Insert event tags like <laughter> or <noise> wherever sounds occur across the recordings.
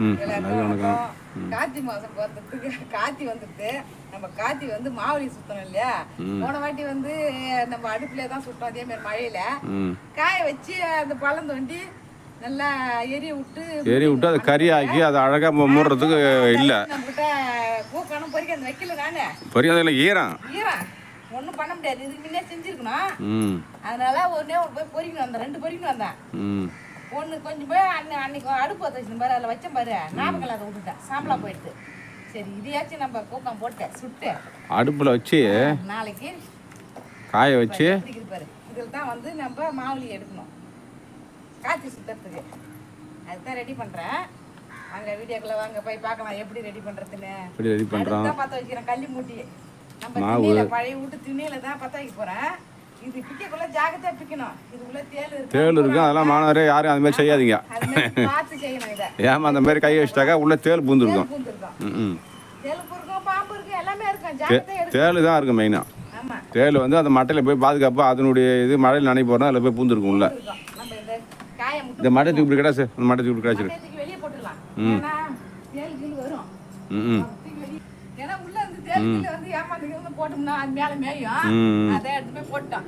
எல்லாருக்கும் அது வணக்கம். கார்த்தி மாசம் போறதுக்கு கார்த்தி வந்துட்டு நம்ம கார்த்தி வந்து மாவலி சுத்தணும் இல்லையா? போன வாட்டி வந்து நம்ம அடுப்புல தான் சுட்டோம் அதே மாதிரி மழையில. காய வச்சு அந்த பழம் தோண்டி நல்லா எரிய விட்டு சரி விட்டு அதை கறி ஆக்கி அதை அழகாக மூடுறதுக்கு இல்லை. பூக்கணும் பொறிக்க அந்த வைக்கல நானே பொரியாதில் ஈரம். ஈரம். ஒன்றும் பண்ண முடியாது. இதுக்கு முன்னே செஞ்சிருக்கணும். அதனால ஒன்னே ஒரு போய் பொறிக்கணும் வந்தேன் ரெண்டு பொறிக்கணும் வந்தேன் ஒன்று கொஞ்சம் போய் அன்னை அன்னைக்கு அடுப்பு வச்சு பாரு அதில் வச்சேன் பாரு. ஞாபகம் இல்லாத விட்டுட்டேன் சாம்பலா போயிடுது. சரி இதையாச்சும் நம்ம கூக்கம் போட்டேன் சுட்டு. அடுப்பில் வச்சு நாளைக்கு காய வச்சு எப்படி பாரு. இதில் தான் வந்து நம்ம மாவுளி எடுக்கணும். காய்ச்சி சுத்தறதுக்கு அதுதான் ரெடி பண்ணுறேன் அங்கே வீடியோக்குள்ள வாங்க. போய் பார்க்கலாம் எப்படி ரெடி பண்ணுறதுன்னு இப்படி ரெடி பண்ணுறோம் பற்ற வைக்கிறேன் கள்ளி மூட்டி நம்ம பழைய வீட்டு திண்ணையில தான் பற்ற வைக்க போகிறேன் தேள் இருக்கு. தேள் இருக்கும் அதெல்லாம் மாணவரே யாரும் அந்த மாதிரி செய்யாதீங்க. ஏமா அந்த மாதிரி கை வச்சிட்டாக்கா உள்ளே தேள் பூந்துருக்கும். ம் ம். தேள் தான் இருக்கும் மெயினாக தேள் வந்து அந்த மட்டையில் போய் பாதுகாப்பாக அதனுடைய இது மழையில் நனைய போகிறோம் அதில் போய் பூந்துருக்கும். உள்ள இந்த முட்டை தூக்கி கிடாச்சு அந்த மட்டை தூக்கி கிடாச்சிரு வரும். ம் ம். போட்டோம்னா அது மேல மேயும். அதை எடுத்து போய் போட்டோம்.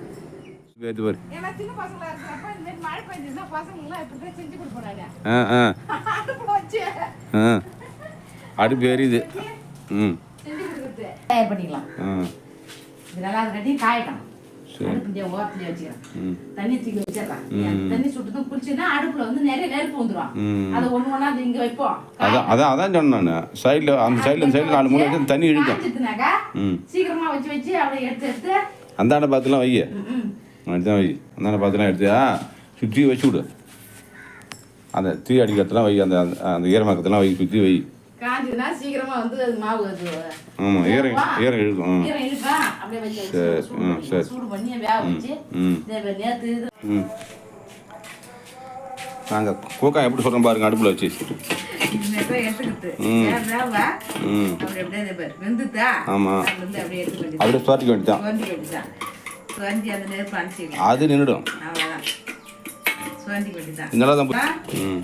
அடுப்பு எரியுது. ம். பண்ணிக்கலாம். காயட்டும். சரி அடுப்பு ஓரத்துலேயே வச்சுக்கிறேன் ம். தண்ணி தூக்கி வச்சிடலாம். தண்ணி சுட்டுதான் குளிச்சுன்னா அடுப்புல வந்து நிறைய நெருப்பு வந்துடும் ம். அதை ஒண்ணு ஒண்ணா அது இங்க வைப்போம். அதான் அதான் அதான் சொன்னேன் சைடில் அந்த சைடில் இந்த சைடில் நாலு மூணு வச்சு தண்ணி இழுக்கும். சீக்கிரமா வச்சு வச்சு அப்படியே எடுத்து எடுத்து. அந்தாண்ட பார்த்துலாம் வை. ம், ம். அதுதான் வை. அந்தாண்ட பார்த்துலாம் எடுத்தியா? சுற்றி வச்சு விடு. அந்த தீ அடிக்கிறதுலாம் வை அந்த அந்த- அந்த ஈரமாக்கத்தெல்லாம் வை சுற்றி வை. காய்ச்சதுன்னா சீக்கிரமா வந்து அது மாவு அது ஆமாம் ஈரம் ஈரம் இழுக்கும் ஈரம் இழுப்பா. அப்படியே வச்சு சூடு பண்ணி- வேக நேத்து நாங்கள் கூக்கா எப்படி சொல்கிறோம் பாருங்க அடுப்பில் வச்சு ஆமாம் அப்படியே சுவாட்டிக்க வேண்டியதான் அது நின்றுடும். இதெல்லாம் தான் ம்.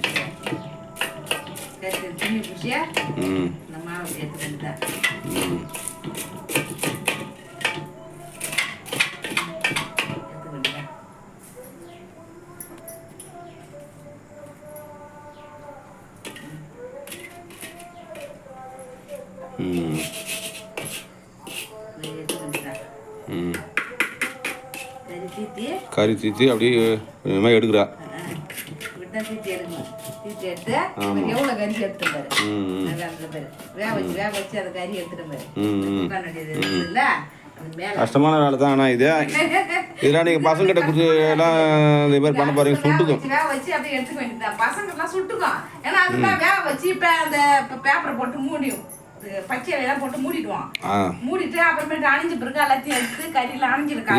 கறி தீத்தி. அப்படியே இந்த எடுக்கிறா. எடுத்து இவர் எவ்வளோ கறி எடுத்துட்டு பாரு. ம் ம். நல்லா அந்த பாரு. வேக வச்சு வேக வச்சு அந்த கறி எடுத்துட்டு கஷ்டமான வேலை தான் ஆனால் இது. இதெல்லாம் நீங்கள் பசங்கிட்ட கொடுத்து எல்லாம் இந்த மாதிரி பண்ண பாருங்க சுட்டுக்கும். வேக வச்சு அப்படியே எடுத்துக்க வேண்டியதுதான். பசங்க எல்லாம் சுட்டுக்கும். ஏன்னா அதுதான் வேக வச்சு இப்ப அந்த பேப்பரை போட்டு மூடியும்.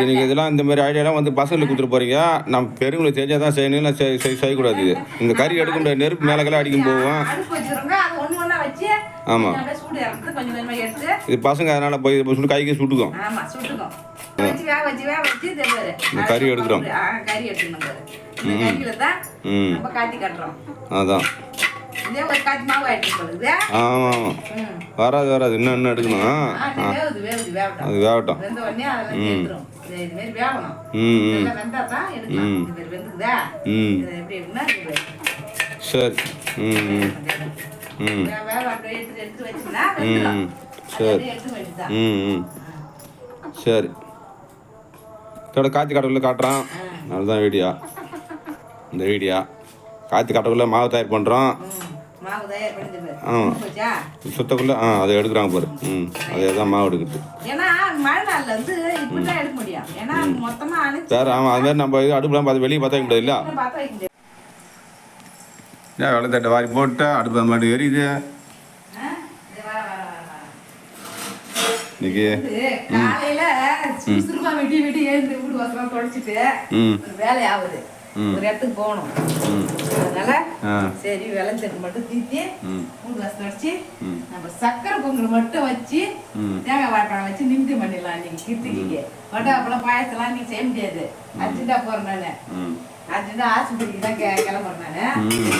நீங்கள் இதெல்லாம் இந்த மாதிரி ஐடியாலாம் வந்து பசங்களுக்கு கொடுத்துட்டு போறீங்க. நம்ம பெரியவங்களுக்கு தெரிஞ்சால் தான் செய்யணும். செய்யக்கூடாது இந்த கறி எடுக்க முடியாது நெருப்பு மேலக்கெல்லாம் அடிக்கும் போவோம் அடுப்பு வச்சிருங்க. அது ஒண்ணு ஒண்ணா வச்சு ஆமா. கொஞ்சம் அப்படியே சூடு இறந்து கொஞ்சம் கொஞ்சமா எடுத்து. இது பசங்க அதனால் போய் சொல்லி கைக்கு சுட்டுக்கும். இந்த கறி எடுக்கிறோம். அதான். ஆமாம் ஆமாம். ம். வராது வராது. இன்னும் இன்னும் எடுக்கணும். அது வேகட்டும் ம். ம் ம். இது சரி. ம் ம். ம். ம். சரி. ம் ம். சரி. இதோட காய்ச்சி கடவுளில் காட்டுறான். அதுதான் வீடியோ இந்த வீடியோ காய்ச்சி கடவுளில் மாவு தயார் பண்ணுறோம் ம் மாவு தயார் பண்ணிட்டு ஆ. போச்சா? சுத்தக்குள்ளே ஆ அதை எடுக்கிறாங்க பாரு. ம் அதே தான் மாவு எடுக்கிறது ஆமாம் அது மாதிரி நம்ம இது அடுப்புலாம் பார்த்து வெளியே பார்த்தா முடியாது இல்லை ஏன் வெள்ளத்தட்டை வாரி போட்டு அடுப்பு அந்த மாதிரி எரியுது. இன்னைக்கு காலையில சுறுசுறுப்பா வெட்டி வெட்டி எழுந்து வீடு தொடச்சிட்டு ஒரு வேலை ஆகுது ஒரு இடத்துக்கு போகணும். அதனால சரி வெள்ளஞ்சட்டு மட்டும் தீத்தி மூணு வச்சு ம். நம்ம சக்கரை பொங்கல் மட்டும் வச்சு தேங்காய் வாழைப்பழம் வச்சு நிமித்தி பண்ணிடலாம் நீங்க கிருத்திக்கு. வட்டை அப்பெல்லாம் பாயசம்லாம் நீ செய்ய முடியாது. அர்ஜென்ட்டா போறேன் நானு. அதுதான் ஆஸ்பத்திரிக்கு தான் கிளம்புறேன் நானு.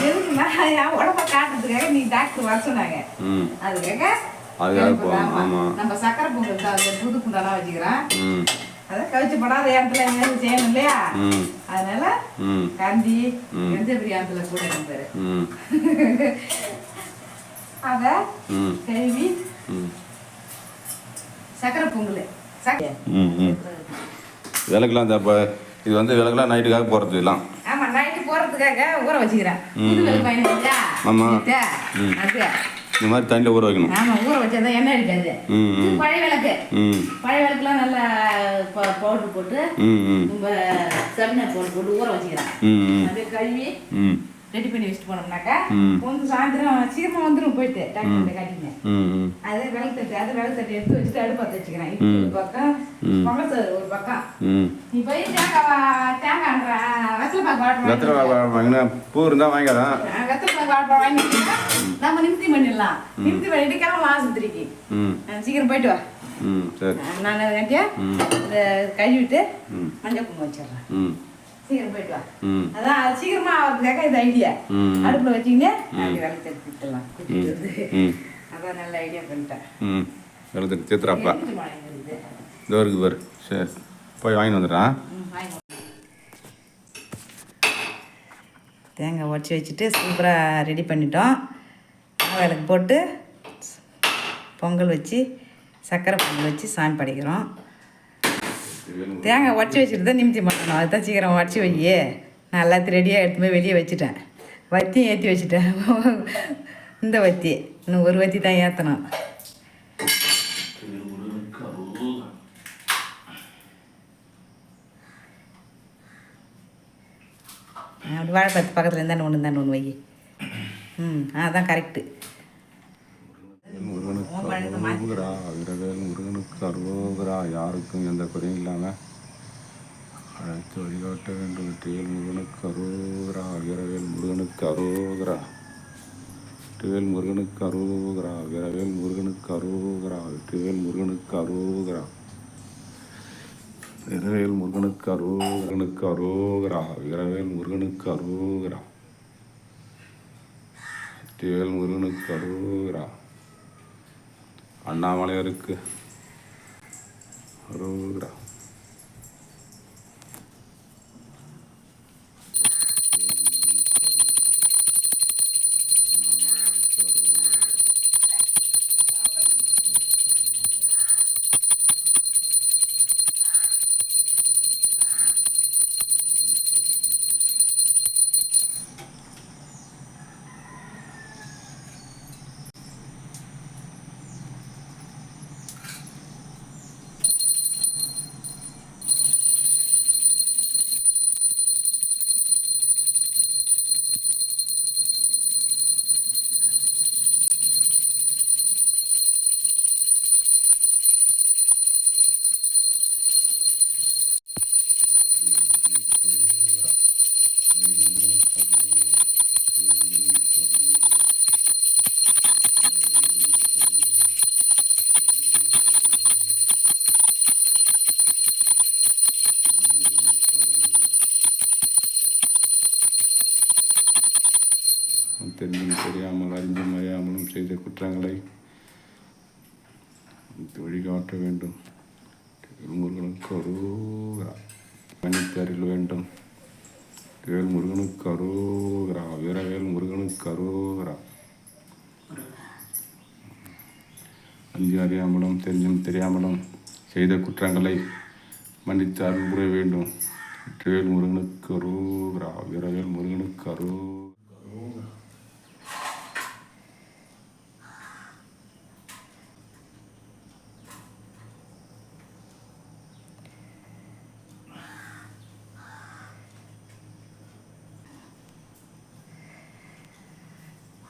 எதுக்குன்னா, என் உடம்ப காட்டுறதுக்காக நீ டாக்டர் வர சொன்னாங்க. அதுக்காக. நம்ம சக்கரை பொங்கல் தான் புது குண்டாலாம் வச்சுக்கிறேன். அதான் கவிச்சு படாத இடத்துல எங்கேயாவது செய்யணும் இல்லையா? அதனால கந்தி. எந்த பிரியாணத்துல கூட இருப்பாரு ம். அத கழுவி சக்கரை பொங்கல். விளக்குலாம் இந்த இப்போ இது வந்து விளக்குலாம் நைட்டுக்காக போகிறது எல்லாம். ஆமா நைட்டு போறதுக்காக ஊற வச்சுக்கிறேன். ம். புது வெள்ளை பயணம் இல்லையா? ஆமா. நேத்து. ம். அது. இந்த மாதிரி தண்ணியில் ஊற வைக்கணும். ஆமா ஊற வச்சாதான் எண்ணெய் அடிக்காது. ம் இது ம் பழைய விளக்கு. பழைய விளக்குலாம் நல்லா பவுடர் போட்டு ம் நம்ம சபினர் போட்டு போட்டு ஊற வச்சுக்கிறேன் அப்படியே கழுவி ரெடி பண்ணி வச்சுட்டு போனோம்னாக்கா. கொஞ்சம் சாயந்தரம் சீக்கிரமா வந்துடும் போயிட்டு டாக்டர் காட்டிங்க அது விளக்கு அது விளக்கு எடுத்து வச்சுட்டு அடுப்பு பற்ற வச்சுக்கிறேன். ஒரு பக்கம் ம். பொங்கல் சோறு ஒரு பக்கம். நீ போய் தேங்காய் தேங்காய்ன்ற வெத்தலை பாக்கு வாங்கினா பூ இருந்தால் வாங்கிக்கிறேன் வா. வெத்தலை வாழைப்பழம் நம்ம நிமித்தி பண்ணிடலாம் நிமித்தி பண்ணிட்டு கிளம்ப ஆஸ்பத்திரிக்கு சீக்கிரம் போயிட்டு வா. நான் கட்டியா? இந்த கழுவிட்டு ம். மஞ்சள் குங்குமம் வச்சிடுறேன். ம். சீக்கிரம் போயிட்டு வா. அதான் அது சீக்கிரமா ஆகிறதுக்காக இது ஐடியா. அடுப்புல வச்சிங்கன்னு அதான் நல்ல ஐடியா பண்ணிட்டேன். இருக்குது? இருக்கு பாரு. சரி. போய் வாங்கிட்டு வந்துடுறேன் ம், வாங்கி வா. தேங்காய் உடச்சி வச்சுட்டு சூப்பராக ரெடி பண்ணிட்டோம். விளக்கு போட்டு பொங்கல் வச்சு சர்க்கரை பொங்கல் வச்சு சாமி படைக்கிறோம். தேங்காய் உடச்சி வச்சுட்டு தான் நிமித்தி பண்ணணும் அதுதான் சீக்கிரம் உடச்சி வையே. நான் எல்லாத்தையும் ரெடியாக எடுத்து போய் வெளியே வச்சுட்டேன். வத்தியும் ஏற்றி வச்சுட்டேன். இந்த வத்தி. இன்னும் ஒரு வத்தி தான் ஏற்றணும் அப்படி வாழைப்பழத்து பக்கத்தில் இருந்தாலும் ஒன்று தானே ஒன்று வை. ம் அதான் கரெக்டு முருகனுக்கு அரோகரா முருகனுக்கு அரோகரா யாருக்கும் எந்த குறையும் இல்லாமல் அழைத்து வழிகாட்ட வேண்டும். வெற்றிவேல் முருகனுக்கு அரோகரா வீரவேல் முருகனுக்கு அரோகரா வெற்றிவேல் முருகனுக்கு அரோகரா வீரவேல் முருகனுக்கு அரோகரா வெற்றிவேல் முருகனுக்கு அரோகரா வீரவேல் முருகனுக்கு அரோகனுக்கு அரோகரா வீரவேல் முருகனுக்கு அரோகரா. வெற்றிவேல் முருகனுக்கு அரோகரா. அண்ணாமலையாருக்கு அரோகரா. தெரிந்தும் தெரியாமல் அறிந்தும் அறியாமலும் செய்த குற்றங்களை வழிகாட்ட வேண்டும். முருகனுக்கு அரோகரா மன்னித்து அருள் வேண்டும். வேல் முருகனுக்கு அரோகரா வீரவேல் முருகனுக்கு அரோகரா அஞ்சு அறியாமலும் தெரிஞ்சும் தெரியாமலும் செய்த குற்றங்களை மன்னித்து அருள் புரிய வேண்டும். வேல் முருகனுக்கு அரோகரா வீரவேல் முருகனுக்கு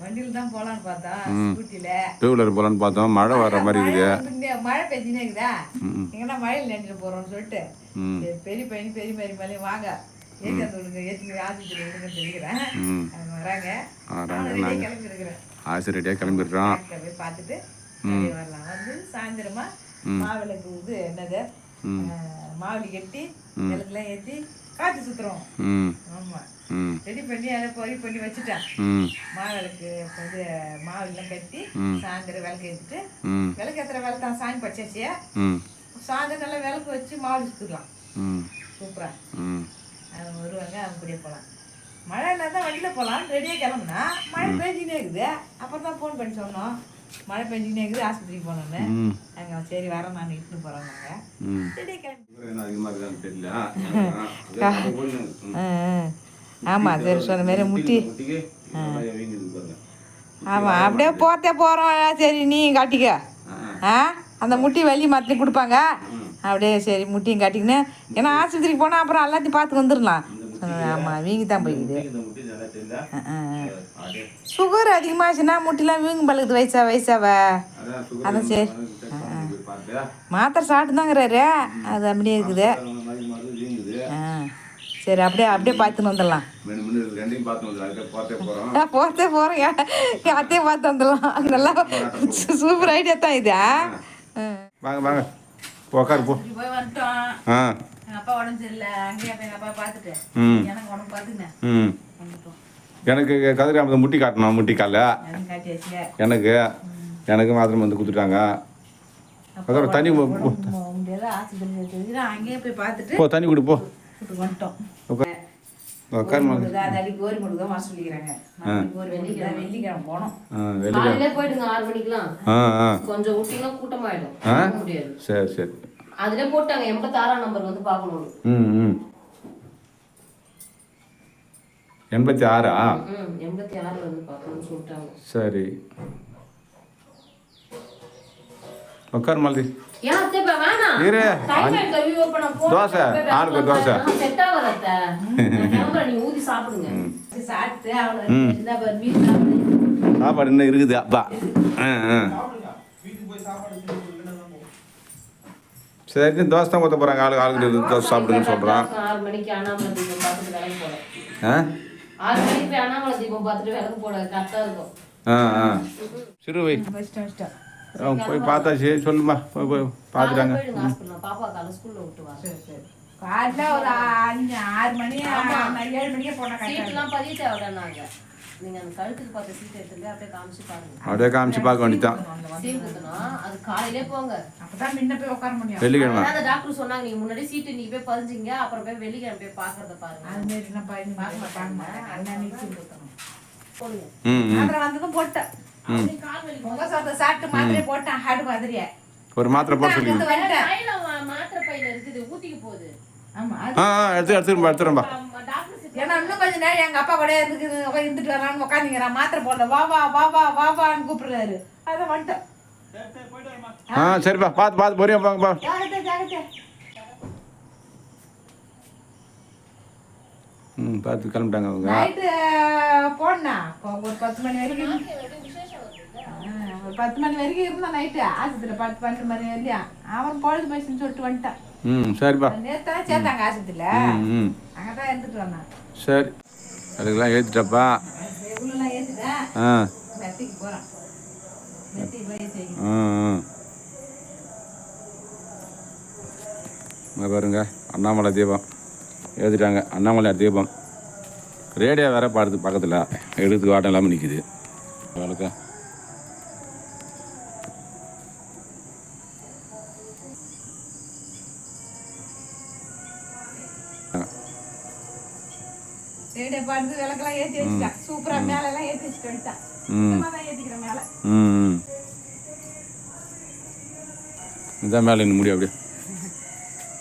வண்டியில தான் போலான்னு பார்த்தா ஸ்கூட்டில டூ வீலர் போகலான்னு பார்த்தோம். மழை வர்ற மாதிரி இருக்குது. மழை பெஞ்சினே இருக்குதா. எங்கன்னா மழையில் நினைச்சிட்டு போறோம்னு சொல்லிட்டு பெரிய பையன் பெரிய மாதிரி மேலே வாங்க. ஏற்றி அந்த விடுங்க ஏற்றி ஆஸ்பத்திரி விடுங்கன்னு சொல்லிக்கிறேன் ம். அவங்க வராங்க. வராங்க, நானும் கிளம்பி இருக்கிறேன் ஆசை ரெடியாக கிளம்பிடுறோம் பார்த்துட்டு வரலாம். வந்து சாயந்தரமா மாவிளக்கு இது என்னது? மாவுளி கட்டி விளக்குலாம் ஏற்றி காற்று சுத்துறோம். ம். ஆமா. ம் ரெடி பண்ணி அதை பொறி பண்ணி வச்சுட்டேன். ம். மாவிளக்கு இது மாவெல்லாம் கட்டி சாயந்தரம் விளக்கு ஏற்றிட்டு ம். விளக்கு ஏற்றுற வேலை தான் சாமி படிச்சாச்சியா ம். சாயந்தரம் நல்லா விளக்கு வச்சு மாவுளி சுற்றுக்கலாம் ம். சூப்பரா. ம். அவங்க வருவாங்க அவங்க கூடயே போகலாம். மழை இல்லை தான் வண்டியில் போகலாம். ரெடியாக கிளம்புனா மழை பெஞ்சினே இருக்குது. அப்புறம் தான் ஃபோன் பண்ணி சொன்னோம். மழை பெஞ்சினே இருக்குது ஆஸ்பத்திரிக்கு போனோன்னு ம். அங்கே சரி வரேன் நான் இட்டுன்னு போகிறோம் நாங்கள் ம். ரெடியாக கிளம்பி. அதிகமாக இருக்கான்னு தெரியல. <laughs> ஆமாம் சரி சொன்ன மாரி முட்டி. ஆமாம் அப்படியே போத்தே போகிறோம் சரி நீ காட்டிக்க. ஆ. அந்த முட்டி வலி மாற்றி கொடுப்பாங்க. அப்படியே சரி முட்டியும் காட்டிக்கின்னு. ஏன்னா ஆஸ்பத்திரிக்கு போனால் அப்புறம் எல்லாத்தையும் பார்த்து வந்துடலாம். ஆமாம் வீங்கி தான் போய்க்குது. சுகர் அதிகமாச்சுன்னா முட்டிலாம் வீங்கு பழகுது வயசா வயசாவ. அதான் சரி. மாத்திரை சாப்பிட்டு தாங்கிறாரு அது அப்படியே இருக்குது மாதிரி மாதிரி வீங்குது ஆ சரி அப்படியே அப்படியே பார்த்துன்னு வந்துடலாம். போகிறதே போகிறோம் என் அத்தையும் பார்த்து வந்துடலாம். நல்லா சூப்பர் ஐடியா தான் இது வாங்க வாங்க. போ உட்காரு போ. போய் வந்துட்டோம். ஆ. அப்பா உடம்பு சரியில்லை. அங்கேயே போய் எங்கள் அப்பா பார்த்துட்டு. ம். எனக்கு உடம்பு பார்த்துக்கினேன் எனக்கு கதிராமத்தை முட்டி காட்டணும் முட்டி கால எனக்கு. எனக்கு எனக்கு மாத்திரம் வந்து கொடுத்துட்டாங்க. அப்புறம் தண்ணி போ தண்ணி குடி போ. கூட்டு வந்துட்டோம் கொஞ்சம் விட்டீங்கன்னா கூட்டமாயிடும். முடியாது. சரி சரி. அதுல போட்டாங்க எண்பத்தாறாம் நம்பர் வந்து பார்க்கணும். எண்பத்தி ஆறா எண்பத்தி ஆறு வந்து பார்க்கணும்னு சொல்லிட்டாங்க. சரி. உட்கார் மாலதி. இரு. தோசை. ஆளுக்கு தோசை. சாப்பிடு. இன்னும் இருக்குது அப்பா. ஆ ஆ. சரி தோசை தான் ஊற்ற போகிறாங்க ஆளுக்கு ஆளுக்கு தோசை சாப்பிடுங்கன்னு சொல்கிறான் ஆ? ஆ ஆ. போய் பார்த்தாச்சு சொல்லுமா. போய் போய் பார்த்துட்டாங்க. போயிடுங்க ஹாஸ்பிட்டல் பாப்பா காலை ஸ்கூல்ல விட்டு வா சரி சரி. காலைல ஒரு அஞ்சு ஆறு மணி ஏழு மணிக்கே போனேன் கரெக்டாக சீட்லாம் பதிய நீங்க அந்த கழுத்துக்கு பார்த்த சீட் எடுத்துட்டு அப்படியே காமிச்சு பாருங்க. அப்படியே காமிச்சு பார்க்க வேண்டியதான் அது காலையிலே போங்க. அப்பதான் முன்ன போய் உட்கார முடியும். வெள்ளிக்கிழமை. அந்த டாக்டர் சொன்னாங்க நீங்க முன்னாடி சீட்டு நீங்க போய் பதிஞ்சிங்க அப்புறம் போய் வெள்ளிக்கிழமை போய் பாக்குறத பாருங்க. அது மாரி நான் அண்ணன் சீல் குத்தணும் போடுங்க. ம் ம். மாத்திரை வந்ததும் போட்டேன். சாப்பிட்டு மாத்திரையை போட்டேன் ஹார்ட் மாதிரியே. ஒரு மாத்திரை போட சொல்லி மாத்திரை பையில இருக்குது ஊத்திக்க போகுது. ஆமா ஆ ஆ எடுத்து எடுத்துரும்பா எடுத்துரும்பா டாக்டர் ஏன்னா இன்னும் கொஞ்ச நேரம் எங்க அப்பா கூட இருந்து இருந்துட்டு வரான்னு உட்காந்துங்கிறான் மாத்திரை போடல வா வா வா வா வா வான்னு கூப்பிடுறாரு. அதை வந்துட்டேன். ஆ சரிப்பா பார்த்து பார்த்து பொரியா பாங்கப்பா ம் பார்த்து கிளம்பிட்டாங்க அவங்க. நைட்டு போனா ஒரு பத்து மணி வரைக்கும் ஒரு பத்து மணி வரைக்கும் இருந்தான் நைட்டு. ஆஸ்பத்திரியில் பத்து பன்னெண்டு மணி வரையும் அவன் பொழுது போயிடுச்சுன்னு சொல்லிட்டு வந்துட்டான். ம் சரிப்பா. நேற்று சேர்த்தாங்க ஆஸ்பத்திரியில். ம் அங்கே தான் இருந்துட்டு வந்தான். சரி. அதுக்கெல்லாம் ஏற்றிட்டப்பா ஆ. போகிறான் பாருங்க. அண்ணாமலை தீபம். ஏற்றிட்டாங்க அண்ணாமலை தீபம் ரேடியோ வேற பாடுது பக்கத்தில். எடுத்து வாட்டம் இல்லாமல் நிற்கிது அவளுக்கு இதான் மேலே இன்னும் முடியும் அப்படியே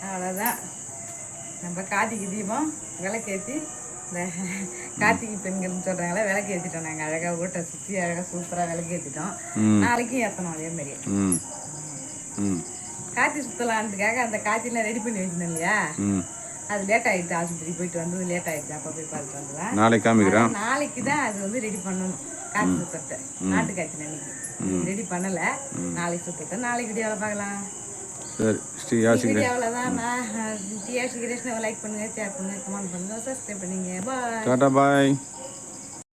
அவ்வளோதான் நம்ம கார்த்திகை தீபம் விளக்கேற்றி இந்த கார்த்திகை பெண்கள்னு சொல்கிறாங்களே விளக்கு ஏற்றிட்டோம் நாங்கள் அழகாக ஊட்ட சுற்றி அழகாக சூப்பராக விளக்கு ஏற்றிட்டோம் நாளைக்கும் ஏற்றணும் அதே மாதிரி. காய்ச்சி சுற்றலான்றதுக்காக அந்த காய்ச்சலாம் ரெடி பண்ணி வச்சிருந்தோம் இல்லையா? அது லேட் ஆகிடுச்சு ஆஸ்பத்திரி போயிட்டு வந்தது லேட் ஆகிடுச்சு அப்போ போய் பார்த்துட்டு வந்துடலாம் நாளைக்கு காமிக்கிறேன் நாளைக்கு தான் அது வந்து ரெடி பண்ணணும் காசு சுத்தத்தை. நாட்டு காய்ச்சி அன்னைக்கு ரெடி பண்ணல. நாளைக்கு சுத்தத்தை நாளைக்கு வீடியோவில் பார்க்கலாம். சரி. ஸ்ரீ யாசிக்கிறேன் வீடியோவில் தான் நான் டிஆர்சி கிருஷ்ணாவை லைக் பண்ணுங்க ஷேர் பண்ணுங்க கமெண்ட் பண்ணுங்க சப்ஸ்கிரைப் பண்ணுங்க. பாய் டாட்டா பாய்